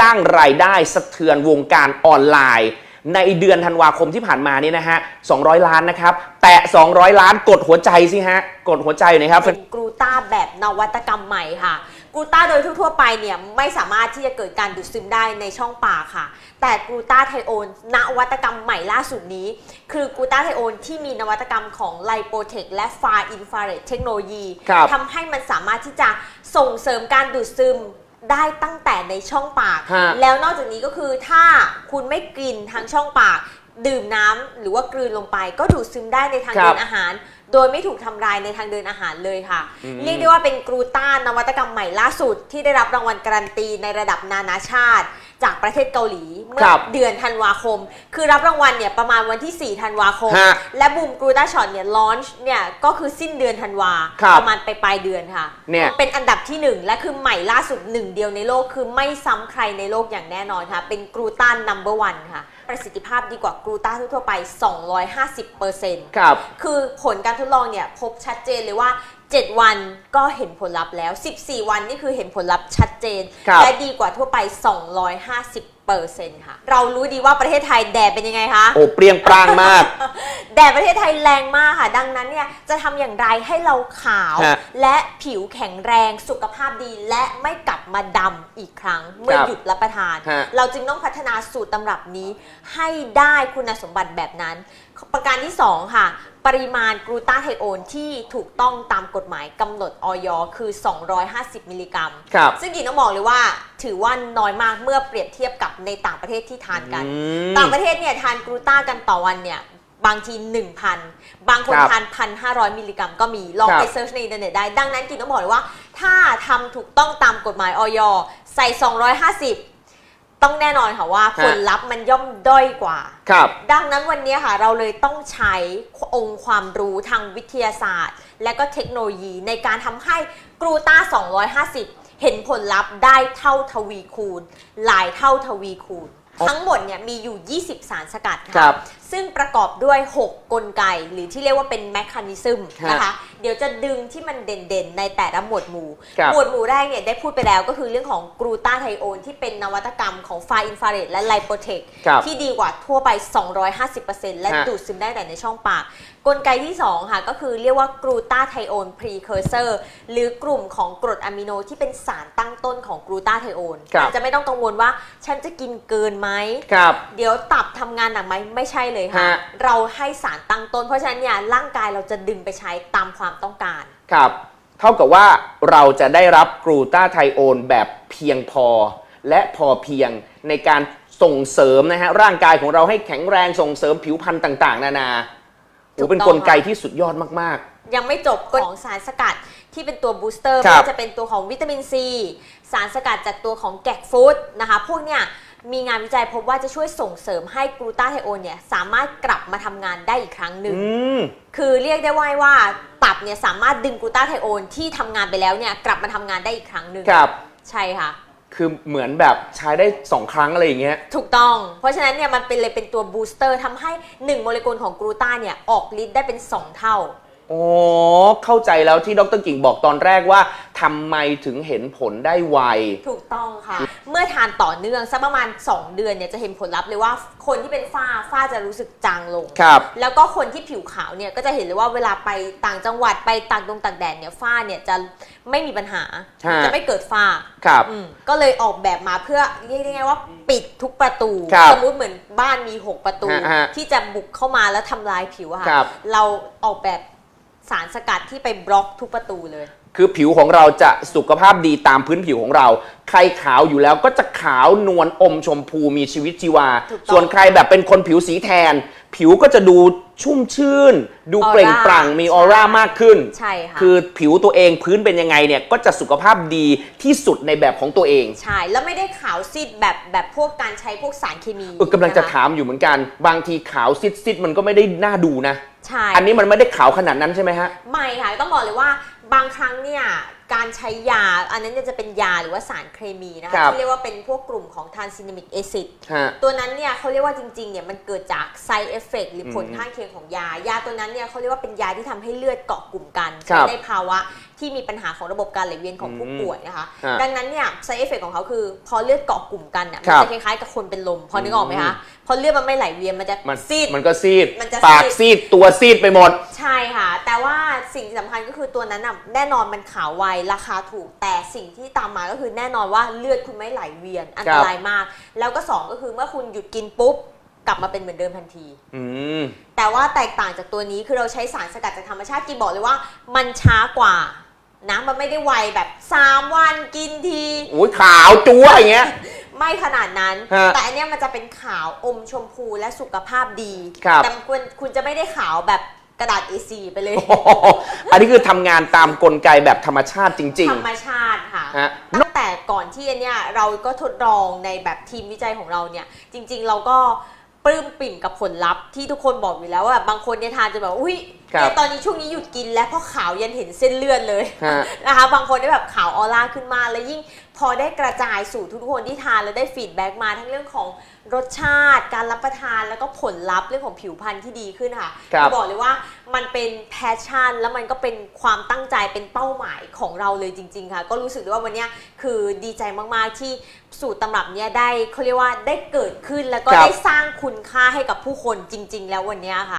สร้างรายได้สะเทือนวงการออนไลน์ ในเดือนธันวาคมที่ผ่านมานี่นะฮะ 200 ล้านนะครับ แตะ 200 ล้านกดหัวใจสิฮะ กดหัวใจหน่อยครับเป็นกรูต้าแบบนวัตกรรมใหม่ค่ะกรูต้าโดยทั่วๆไปเนี่ยไม่สามารถที่จะเกิดการดูดซึมได้ในช่องปากค่ะ แต่กรูต้าไทโอนนวัตกรรมใหม่ล่าสุดนี้ คือกรูต้าไทโอนที่มีนวัตกรรมของไลโปเทคและฟาอินฟราเรดเทคโนโลยีครับทำให้มันสามารถที่จะส่งเสริมการดูดซึม ได้ตั้งแต่ในช่องปาก ฮะ แล้วนอกจากนี้ก็คือถ้าคุณไม่กินทางช่องปาก ดื่มน้ำหรือว่ากลืนลงไป ก็ดูดซึมได้ในทางครับเดินอาหาร โดยไม่ถูกทำลายในทางเดินอาหารเลยค่ะ อืม เรียกได้ว่าเป็นกรูต้านวัตกรรมใหม่ล่าสุดที่ได้รับรางวัลการันตีในระดับนานาชาติ จากประเทศเกาหลีเมื่อครับเดือนธันวาคม คือรับรางวัลเนี่ยประมาณวันที่ 4 ธันวาคม ฮะและบูมกรูต้าช็อตเนี่ยลอนช์เนี่ยก็คือสิ้นเดือนธันวาครับประมาณไปปลายเดือนค่ะเนี่ย เป็นอันดับที่1และคือใหม่ล่าสุดหนึ่งเดียวในโลกคือไม่ซ้ำใครในโลกอย่างแน่นอนค่ะ เป็นกรูต้านนัมเบอร์วันค่ะ ประสิทธิภาพดีกว่ากรูต้าทั่วๆไป 250%ครับ คือผลการทดลองเนี่ยพบชัดเจนเลยว่า 7 วันก็เห็นผลลัพธ์แล้ว 14 วันนี่คือเห็นผลลัพธ์ชัดเจน ครับ และดีกว่าทั่วไป 250เปอร์เซ็นต์ค่ะ เรารู้ดีว่าประเทศไทยแดดเป็นยังไงคะ โอ้เปรียงปรางมาก แดดประเทศไทยแรงมากค่ะ ดังนั้นเนี่ยจะทำอย่างไรให้เราขาว ฮะและผิวแข็งแรงสุขภาพดี และไม่กลับมาดำอีกครั้ง เมื่อครับหยุดรับประทาน ฮะ เราจึงต้องพัฒนาสูตรตำรับนี้ ให้ได้คุณสมบัติแบบนั้น ประการที่ 2 ค่ะ ปริมาณกลูตาไทโอนที่ถูกต้องตามกฎหมายกำหนดออยคือ 250 มิลลิกรัม ครับ ซึ่งกิ่งต้องบอกเลยว่า ถือว่าน้อยมากเมื่อเปรียบเทียบกับในต่างประเทศที่ทานกัน อืม ต่างประเทศเนี่ยทานกลูต้ากันต่อวันเนี่ยบางที 1,000 บางคนครับทาน 1,500 มิลลิกรัมก็มีลองครับ ไปเซิร์ชในอินเทอร์เน็ตได้ ดังนั้นกิ่งต้องบอกเลยว่า ถ้าทำถูกต้องตามกฎหมายออยใส่ 250 ต้องแน่นอนค่ะว่าผลลัพธ์มันย่อมด้อยกว่า ครับ ดังนั้นวันนี้ค่ะเราเลยต้องใช้องค์ความรู้ทางวิทยาศาสตร์ และก็เทคโนโลยีในการทำให้กรูต้า250 เห็นผลลัพธ์ได้เท่าทวีคูณ หลายเท่าทวีคูณ ทั้งหมดเนี่ยมีอยู่ 20 สารสกัดครัค่ะบ ซึ่งประกอบด้วย 6 กลไก หรือที่เรียกว่าเป็นแมคคานิซึมฮะนะคะ เดี๋ยวจะดึงที่มันเด่นๆ ในแต่ละหมวดหมู่ครับหมวดหมู่แรกเนี่ยได้พูดไปแล้วก็คือเรื่องของกรูตาไทโอนที่เป็นนวัตกรรมของไฟอินฟราเรดและไลโปเทคครับที่ดีกว่าทั่วไป 250%และฮะดูดซึมได้แต่ในช่องปากกลไกที่ 2 ค่ะ ก็คือเรียกว่ากรูตาไทโอนพรีเคอร์เซอร์หรือกลุ่มของกรดอะมิโนที่เป็นสารตั้งต้นของกรูตาไทโอนครับจะไม่ต้องกังวลว่าฉันจะกินเกินไหมครับเดี๋ยวตับทำงานหนักไหมไม่ใช่เลยค่ะ ฮะ เราให้สารตั้งต้น เพราะฉะนั้นเนี่ยร่างกายเราจะดึงไปใช้ตามความต้องการ ครับ เท่ากับว่าเราจะได้รับกรูตาไทโอนแบบเพียงพอ และพอเพียงในการส่งเสริมนะฮะ ร่างกายของเราให้แข็งแรงส่งเสริมผิวพรรณต่าง ๆ นานาโอ้เป็นถูกกต้องลไกที่สุดยอดมาก ยังไม่จบของสารสกัดที่เป็นตัวบูสเตอร์ครัไม่บว่าจะเป็นตัวของวิตามินซี สารสกัดจากตัวของแกกฟูดนะคะ พวกเนี้ย มีงานวิจัยพบว่าจะช่วยส่งเสริมให้กลูตาไทโอนเนี่ยสามารถกลับมาทำงานได้อีกครั้งหๆนึ่ง อืม คือเรียกได้ว่าว่าตับเนี่ยสามารถดึงกลูตาไทโอนที่ทำงานไปแล้วเนี่ยกลับมาทำงานได้อีกครั้งหนึ่งครับ ใช่ค่ะ คือเหมือนแบบใช้ได้สองครั้งอะไรอย่างเงี้ย ถูกต้อง เพราะฉะนั้นเนี่ยมันเป็นเลยเป็นตัวบูสเตอร์ทำให้ 1 โมเลกุลของกลูตาเนี่ยออกฤทธิ์ได้เป็น 2 เท่า อ๋อเข้าใจแล้วที่ดรกิ่งบอกตอนแรกว่าทำไมถึงเห็นผลได้ไว ถูกต้องค่ะ เมื่อทานต่อเนื่องสักประมาณ 2 เดือนเนี่ยจะเห็นผลลัพธ์เลยว่าคนที่เป็นฝ้าฝ้าจะรู้สึกจางลง ครับ แล้วก็คนที่ผิวขาวเนี่ยก็จะเห็นเลยว่าเวลาไปต่างจังหวัดไปต่างตรงต่างแดนเนี่ยฝ้าเนี่ยจะไม่มีปัญหา ฮะ จะไม่เกิดฝ้า ครับ อืมก็เลยออกแบบมาเพื่อเรียกได้ไงว่าปิดทุกประตู ครับสมมุติเหมือนบ้านมี 6 ประตู ฮะฮะที่จะบุกเข้ามาแล้วทำลายผิวอะค่ะ ครับเราออกแบบ สารสกัดที่ไปบล็อกทุกประตูเลย คือผิวของเราจะสุขภาพดีตามพื้นผิวของเรา ใครขาวอยู่แล้วก็จะขาวนวลอมชมพูมีชีวิตชีวา ถูกต้องส่วนใครแบบเป็นคนผิวสีแทน ผิวก็จะดูชุ่มชื่น ดูออร่าเปล่งปลั่งมีออร่ามากขึ้นใช่ค่ะ คือผิวตัวเองพื้นเป็นยังไงเนี่ยก็จะสุขภาพดีที่สุดในแบบของตัวเอง ใช่ แล้วไม่ได้ขาวซีดแบบแบบพวกการใช้พวกสารเคมีเออกำลังจะนคถามอยู่เหมือนกัน บางทีขาวซิดๆมันก็ไม่ได้น่าดูนะ ใช่อันนี้มันไม่ได้ขาวขนาดนั้นใช่ไหมฮะ ไม่ค่ะต้องบอกเลยว่า บางครั้งเนี่ยการใช้ยา อันนั้นเนี่ยจะเป็นยาหรือว่าสารเคมีนะครัคะบที่เรียกว่าเป็นพวกกลุ่มของ transgenic acid ฮะตัวนั้นเนี่ยเขาเรียกว่าจริงๆเนี่ยมันเกิดจาก side effect หรือผลอืมข้างเคียงของยา ยาตัวนั้นเนี่ยเขาเรียกว่าเป็นยาที่ทำให้เลือดเกาะกลุ่มกันครับในภาวะที่มีปัญหาของระบบการไหลเวียนของผู้อืมป่วยนะคะ ฮะดังนั้นเนี่ย side effect ของเขาคือ พอเลือดเกาะกลุ่มกันเนี่ยคมัรับจะคล้ายๆกับคนเป็นลมพอนึกออกไหมคะพอเลือดมันไม่ไหลเวียนมันจะมันซีด มันก็ซีด มันจะปากซีด ซีดตัวซีดไปหมด ใช่ค่ะ แต่ว่า สิ่งที่สำคัญก็คือตัวนั้นน่ะแน่นอนมันขาวไวราคาถูกแต่สิ่งที่ตามมาก็คือแน่นอนว่าเลือดคุณไม่ไหลเวียนอันตรายมาก แล้วก็สองก็คือเมื่อคุณหยุดกินปุ๊บกลับมาเป็นเหมือนเดิมทันที อืม แต่ว่าแตกต่างจากตัวนี้คือเราใช้สารสกัดจากธรรมชาติกีบอกเลยว่า มันช้ากว่านะมันไม่ได้ไวแบบ3วันกินทีอุ้ยขาวจั๊วอย่างเงี้ย ไม่ขนาดนั้น ฮะแต่อันเนี้ยมันจะเป็นขาวอมชมพูและสุขภาพดี ครับ แต่คุณคุณจะไม่ได้ขาวแบบ กระดาษ A4 ไปเลย อันนี้คือทำงานตามกลไกแบบธรรมชาติจริง ธรรมชาติค่ะ ฮะ ตั้งแต่ก่อนที่อันเนี้ยเราก็ทดลองในแบบทีมวิจัยของเราเนี่ย จริง ๆ เราก็ปลื้มปิ่มกับผลลัพธ์ที่ทุกคนบอกอยู่แล้วว่าบางคนเนี่ยทานจะแบบอุ้ย ครับเนี่ยตอนนี้ช่วงนี้หยุดกินแล้วเพราะขาวยันเห็นเส้นเลือดเลยฮะ นะคะ บางคนได้แบบขาวออร่าขึ้นมาแล้วยิ่งพอได้กระจายสู่ทุกๆคนที่ทานแล้วได้ฟีดแบ็กมาทั้งเรื่องของรสชาติ การรับประทานแล้วก็ผลลัพธ์เรื่องของผิวพรรณที่ดีขึ้นค่ะครับจะบอกเลยว่ามันเป็นแพชชั่น แล้วมันก็เป็นความตั้งใจเป็นเป้าหมายของเราเลยจริง ๆ ค่ะ ก็รู้สึกได้ว่าวันเนี้ยคือดีใจมากๆที่สูตรตำรับเนี้ยได้เขาเรียกว่าได้เกิดขึ้นแล้วก็ครับ ได้สร้างคุณค่าให้กับผู้คนจริง ๆ แล้ววันเนี้ยค่ะ